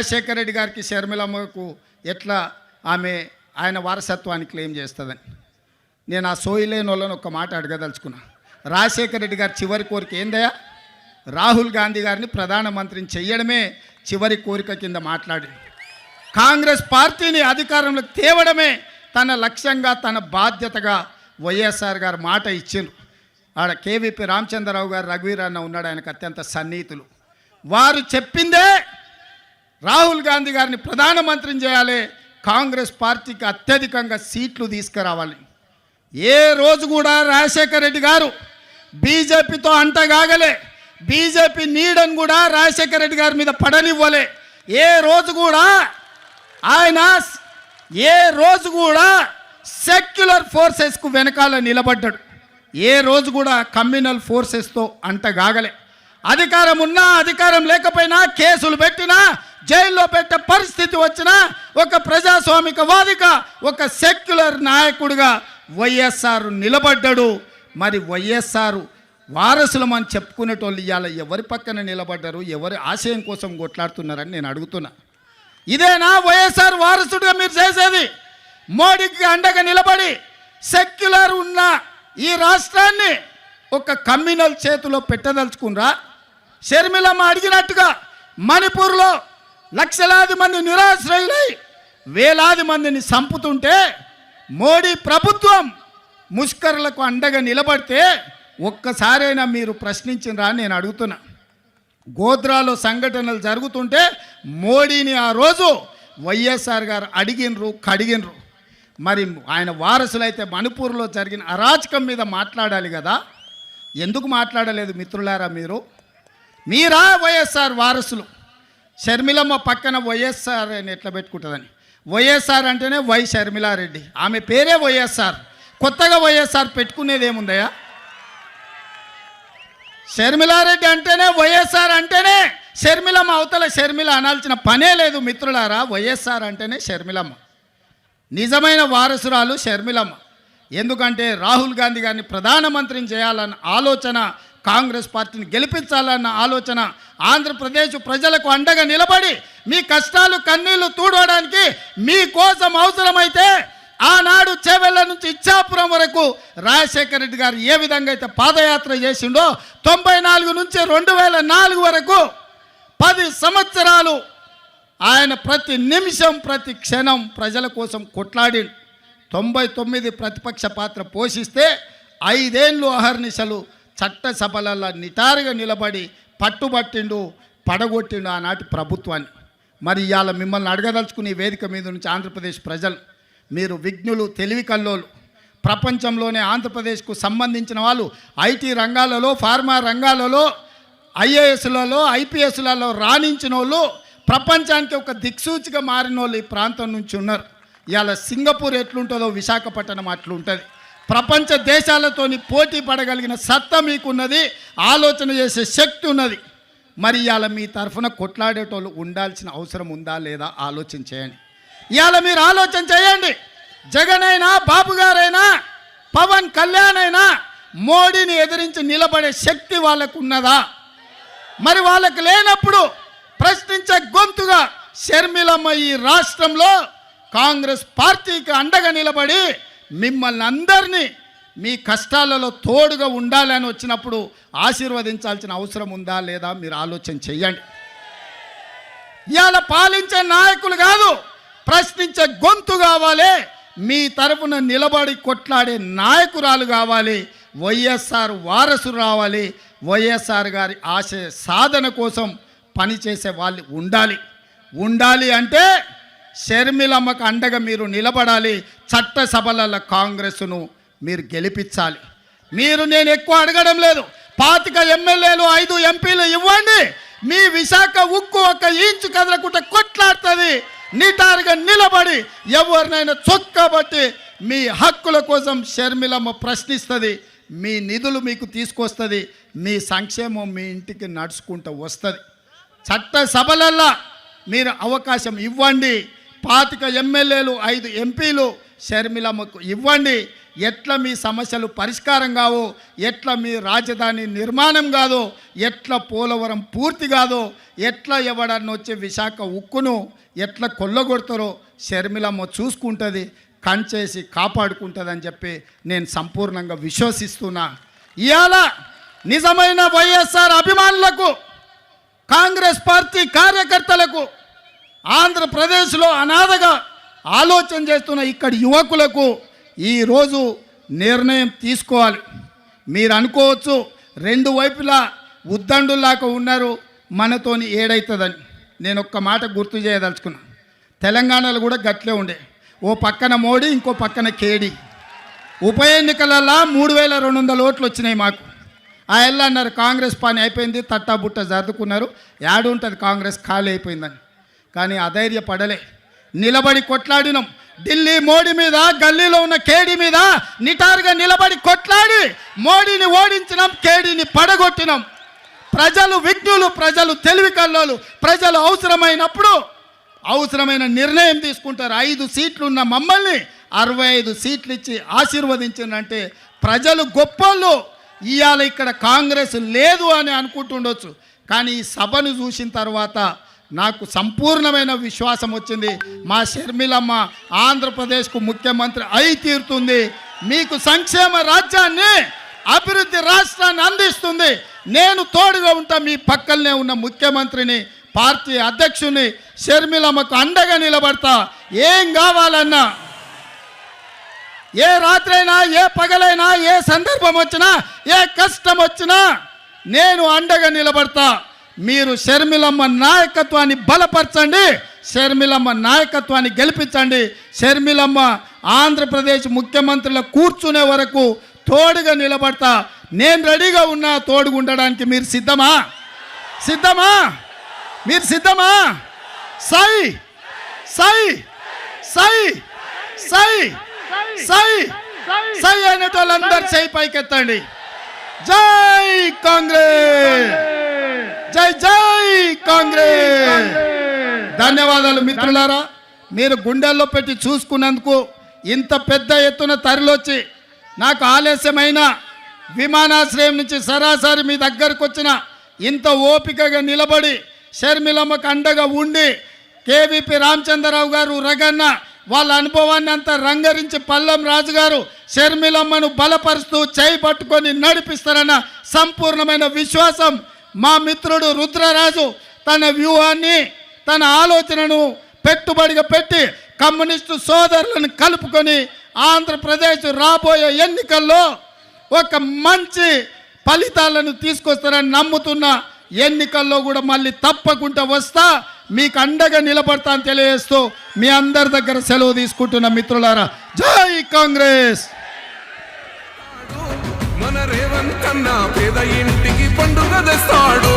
రాజశేఖర రెడ్డి గారికి షర్మిలమ్మకు ఎట్లా ఆమె ఆయన వారసత్వాన్ని క్లెయిమ్ చేస్తుందని. నేను ఆ సోయిలేని వాళ్ళని ఒక మాట అడగదలుచుకున్నా. రాజశేఖర రెడ్డి గారి చివరి కోరిక ఏందయ్యా? రాహుల్ గాంధీ గారిని ప్రధానమంత్రిని చెయ్యడమే చివరి కోరిక కింద మాట్లాడి కాంగ్రెస్ పార్టీని అధికారంలో తేవడమే తన లక్ష్యంగా తన బాధ్యతగా వైఎస్ఆర్ గారు మాట ఇచ్చిండ్రు. ఆడ కేవీపీ రామచంద్రరావు గారు రఘువీర్ అన్న ఉన్నాడు ఆయనకు అత్యంత సన్నిహితులు. వారు చెప్పిందే రాహుల్ గాంధీ గారిని ప్రధానమంత్రిని చేయాలి కాంగ్రెస్ పార్టీకి అత్యధికంగా సీట్లు తీసుకురావాలి. ఏ రోజు కూడా రాజశేఖర రెడ్డి గారు బీజేపీతో అంటగాగలే బీజేపీ నీడని కూడా రాజశేఖర రెడ్డి గారి మీద పడనివ్వలే. ఏ రోజు కూడా ఆయన ఏ రోజు కూడా సెక్యులర్ ఫోర్సెస్కు వెనకాల నిలబడ్డాడు. ఏ రోజు కూడా కమ్యూనల్ ఫోర్సెస్తో అంటగాగలే. అధికారం ఉన్నా అధికారం లేకపోయినా కేసులు పెట్టినా జైల్లో పెట్టే పరిస్థితి వచ్చినా ఒక ప్రజాస్వామిక వాదిగా ఒక సెక్యులర్ నాయకుడిగా వైఎస్ఆర్ నిలబడ్డాడు. మరి వైఎస్ఆర్ వారసులు మనం చెప్పుకునేటోళ్ళు ఇవాళ ఎవరి పక్కన నిలబడ్డారు ఎవరి ఆశయం కోసం కొట్లాడుతున్నారని నేను అడుగుతున్నా. ఇదేనా వైఎస్ఆర్ వారసుడిగా మీరు చేసేది? మోడీకి అండగా నిలబడి సెక్యులర్ ఉన్న ఈ రాష్ట్రాన్ని ఒక కమ్యూనల్ చేతిలో పెట్టదలుచుకున్రా షర్మిలమ్మ అడిగినట్టుగా మణిపూర్లో లక్షలాది మంది నిరాశ్రయులై వేలాది మందిని చంపుతుంటే మోడీ ప్రభుత్వం ముష్కరులకు అండగా నిలబడితే ఒక్కసారైనా మీరు ప్రశ్నించినరా నేను అడుగుతున్నా. గోద్రాలో సంఘటనలు జరుగుతుంటే మోడీని ఆ రోజు వైఎస్ఆర్ గారు అడిగినరు కడిగినరు. మరి ఆయన వారసులైతే మణిపూర్లో జరిగిన అరాచకం మీద మాట్లాడాలి కదా. ఎందుకు మాట్లాడలేదు మిత్రులారా మీరు? మీరా వైఎస్ఆర్ వారసులు? షర్మిలమ్మ పక్కన వైఎస్ఆర్ అని ఎట్లా పెట్టుకుంటుందని? వైఎస్ఆర్ అంటేనే వై షర్మిలారెడ్డి. ఆమె పేరే వైఎస్ఆర్. కొత్తగా వైఎస్ఆర్ పెట్టుకునేది ఏముందయ్యా? షర్మిలారెడ్డి అంటేనే వైఎస్ఆర్ అంటేనే షర్మిలమ్మ అవతల షర్మిల అనాల్సిన పనే లేదు మిత్రులారా. వైఎస్ఆర్ అంటేనే షర్మిలమ్మ. నిజమైన వారసురాలు షర్మిలమ్మ. ఎందుకంటే రాహుల్ గాంధీ గారిని ప్రధానమంత్రిని చేయాలన్న ఆలోచన కాంగ్రెస్ పార్టీని గెలిపించాలన్న ఆలోచన ఆంధ్రప్రదేశ్ ప్రజలకు అండగా నిలబడి మీ కష్టాలు కన్నీళ్ళు తూడవడానికి మీకోసం అవసరమైతే ఆనాడు చేవెళ్ళ నుంచి ఇచ్చాపురం వరకు రాజశేఖర రెడ్డి గారు ఏ విధంగా అయితే పాదయాత్ర చేసిండో తొంభై నాలుగు నుంచి రెండు వేల నాలుగు వరకు పది సంవత్సరాలు ఆయన ప్రతి నిమిషం ప్రతి క్షణం ప్రజల కోసం కొట్లాడి తొంభై తొమ్మిది ప్రతిపక్ష పాత్ర పోషిస్తే ఐదేళ్ళు అహర్నిశలు చట్టసభలలో నిటారుగా నిలబడి పట్టుబట్టిండు పడగొట్టిండు ఆనాటి ప్రభుత్వాన్ని. మరి ఇవాళ మిమ్మల్ని అడగదలుచుకునే వేదిక మీద నుంచి ఆంధ్రప్రదేశ్ ప్రజలు మీరు విఘ్నులు తెలివి కల్లోలు. ప్రపంచంలోనే ఆంధ్రప్రదేశ్కు సంబంధించిన వాళ్ళు ఐటీ రంగాలలో ఫార్మా రంగాలలో ఐఏఎస్లలో ఐపీఎస్లలో రాణించిన వాళ్ళు ప్రపంచానికి ఒక దిక్సూచిగా మారిన వాళ్ళు ఈ ప్రాంతం నుంచి ఉన్నారు. ఇవాళ సింగపూర్ ఎట్లుంటుందో విశాఖపట్నం అట్లుంటుంది. ప్రపంచ దేశాలతోని పోటీ పడగలిగిన సత్తా మీకున్నది ఆలోచన చేసే శక్తి ఉన్నది. మరి ఇవాళ మీ తరఫున కొట్లాడేటోళ్ళు ఉండాల్సిన అవసరం ఉందా లేదా ఆలోచన చేయండి. ఇవాళ మీరు ఆలోచన చేయండి. జగన్ అయినా బాబు గారైనా పవన్ కళ్యాణ్ అయినా మోడీని ఎదిరించి నిలబడే శక్తి వాళ్ళకు ఉన్నదా మరి వాళ్ళకి లేనప్పుడు ప్రశ్నించే గొంతుగా షర్మిలమ్మ ఈ రాష్ట్రంలో కాంగ్రెస్ పార్టీకి అండగా నిలబడి మిమ్మల్ని అందరినీ మీ కష్టాలలో తోడుగా ఉండాలని వచ్చినప్పుడు ఆశీర్వదించాల్సిన అవసరం ఉందా లేదా మీరు ఆలోచన చెయ్యండి. ఇవాళ పాలించే నాయకులు కాదు ప్రశ్నించే గొంతు కావాలి మీ తరపున నిలబడి కొట్లాడే నాయకురాలు కావాలి వైఎస్ఆర్ వారసులు రావాలి వైఎస్ఆర్ గారి ఆశయ సాధన కోసం పనిచేసే వాళ్ళు ఉండాలి. ఉండాలి అంటే షర్మిలమ్మకు అండగా మీరు నిలబడాలి చట్టసభలలో కాంగ్రెస్ను మీరు గెలిపించాలి. మీరు నేను ఎక్కువ అడగడం లేదు. పాతిక ఎమ్మెల్యేలు ఐదు ఎంపీలు ఇవ్వండి. మీ విశాఖ ఉక్కు ఒక ఇంచు కదలకుండా కొట్లాడుతుంది. నిటారుగా నిలబడి ఎవరినైనా చొక్కబట్టి మీ హక్కుల కోసం షర్మిలమ్మ ప్రశ్నిస్తుంది. మీ నిధులు మీకు తీసుకొస్తుంది. మీ సంక్షేమం మీ ఇంటికి నడుచుకుంటూ వస్తుంది. చట్ట సభలల్లో మీరు అవకాశం ఇవ్వండి. పాతిక ఎమ్మెల్యేలు ఐదు ఎంపీలు షర్మిలమ్మకు ఇవ్వండి. ఎట్లా మీ సమస్యలు పరిష్కారం కావో? ఎట్లా మీ రాజధాని నిర్మాణం కాదో? ఎట్లా పోలవరం పూర్తి కాదో? ఎట్లా ఎవడన్నా వచ్చే విశాఖ ఉక్కును ఎట్లా కొల్లగొడతారో షర్మిలమ్మ చూసుకుంటుంది కంచేసి కాపాడుకుంటుందని చెప్పి నేను సంపూర్ణంగా విశ్వసిస్తున్నా. ఇవాళ నిజమైన వైఎస్ఆర్ అభిమానులకు కాంగ్రెస్ పార్టీ కార్యకర్తలకు ఆంధ్రప్రదేశ్లో అనాథగా ఆలోచన చేస్తున్న ఇక్కడ యువకులకు ఈరోజు నిర్ణయం తీసుకోవాలి. మీరు అనుకోవచ్చు రెండు వైపులా ఉద్దండులాగా ఉన్నారు మనతోని ఏడవుతుందని నేను ఒక్క మాట గుర్తు చేయదలుచుకున్నా. తెలంగాణలో కూడా గట్లే ఉండే. ఓ పక్కన మోడీ ఇంకో పక్కన కేడీ. ఉప ఎన్నికలలో మూడు వేల రెండు వందల ఓట్లు వచ్చినాయి మాకు. ఆ ఎల్ల అన్నారు కాంగ్రెస్ పని అయిపోయింది తట్టా బుట్ట జరుపుకున్నారు యాడు ఉంటుంది కాంగ్రెస్ ఖాళీ అయిపోయిందని. కానీ అధైర్యపడలే. నిలబడి కొట్లాడినాం. ఢిల్లీ మోడీ మీద గల్లీలో ఉన్న కేడీ మీద నిటారుగా నిలబడి కొట్లాడి మోడీని ఓడించినాం కేడీని పడగొట్టినాం. ప్రజలు విఘ్నులు ప్రజలు తెలివి కల్లోలు ప్రజలు అవసరమైనప్పుడు అవసరమైన నిర్ణయం తీసుకుంటారు. ఐదు సీట్లు ఉన్న మమ్మల్ని అరవై ఐదు సీట్లు ఇచ్చి ఆశీర్వదించిందంటే ప్రజలు గొప్పోళ్ళు. ఇవాళ ఇక్కడ కాంగ్రెస్ లేదు అని అనుకుంటుండొచ్చు. కానీ ఈ సభను చూసిన తర్వాత నాకు సంపూర్ణమైన విశ్వాసం వచ్చింది. మా షర్మిలమ్మ ఆంధ్రప్రదేశ్కు ముఖ్యమంత్రి అయి తీరుతుంది. మీకు సంక్షేమ రాజ్యాన్ని అభివృద్ధి రాష్ట్రాన్ని అందిస్తుంది. నేను తోడుగా ఉంటా మీ పక్కనే ఉన్న ముఖ్యమంత్రిని పార్టీ అధ్యక్షుని షర్మిలమ్మకు అండగా నిలబడతా. ఏం కావాలన్నా? ఏ రాత్రైనా ఏ పగలైనా ఏ సందర్భం వచ్చినా ఏ కష్టం వచ్చినా నేను అండగా నిలబడతా. మీరు షర్మిలమ్మ నాయకత్వాన్ని బలపరచండి షర్మిలమ్మ నాయకత్వాన్ని గెలిపించండి. షర్మిలమ్మ ఆంధ్రప్రదేశ్ ముఖ్యమంత్రుల కూర్చునే వరకు తోడుగా నిలబడతా. నేను రెడీగా ఉన్నా తోడుగా ఉండడానికి మీరు సిద్ధమా? సిద్ధమా? మీరు సిద్ధమా? సై! సై! సై! సై! సై! సై అనేటోళ్ళందరూ సై పైకెత్తండి. జై కాంగ్రెస్! కాంగ్రెస్! ధన్యవాదాలు మిత్రులారా మీరు గుండెల్లో పెట్టి చూసుకున్నందుకు ఇంత పెద్ద ఎత్తున తరలొచ్చి నాకు ఆలస్యమైన విమానాశ్రయం నుంచి సరాసరి మీ దగ్గరకు వచ్చిన ఇంత ఓపికగా నిలబడి షర్మిలమ్మకు అండగా ఉండి కేవీపీ రామచంద్రరావు గారు రగన్న వాళ్ళ అనుభవాన్ని అంతా రంగరించి పల్లం రాజు గారు షర్మిలమ్మను బలపరుస్తూ చేయి పట్టుకొని నడిపిస్తారన్న సంపూర్ణమైన విశ్వాసం మా మిత్రుడు రుద్రరాజు తన వ్యూహాన్ని తన ఆలోచనను పెట్టుబడిగా పెట్టి కమ్యూనిస్టు సోదరులను కలుపుకొని ఆంధ్రప్రదేశ్ రాబోయే ఎన్నికల్లో ఒక మంచి ఫలితాలను తీసుకొస్తారని నమ్ముతున్న ఎన్నికల్లో కూడా మళ్ళీ తప్పకుండా వస్తా మీకు అండగా నిలబడతా అని తెలియజేస్తూ మీ అందరి దగ్గర సెలవు తీసుకుంటున్న మిత్రులారా జై కాంగ్రెస్! మన రేవంత్ కన్నా పేద ఇంటికి పండుగ తెస్తాడు.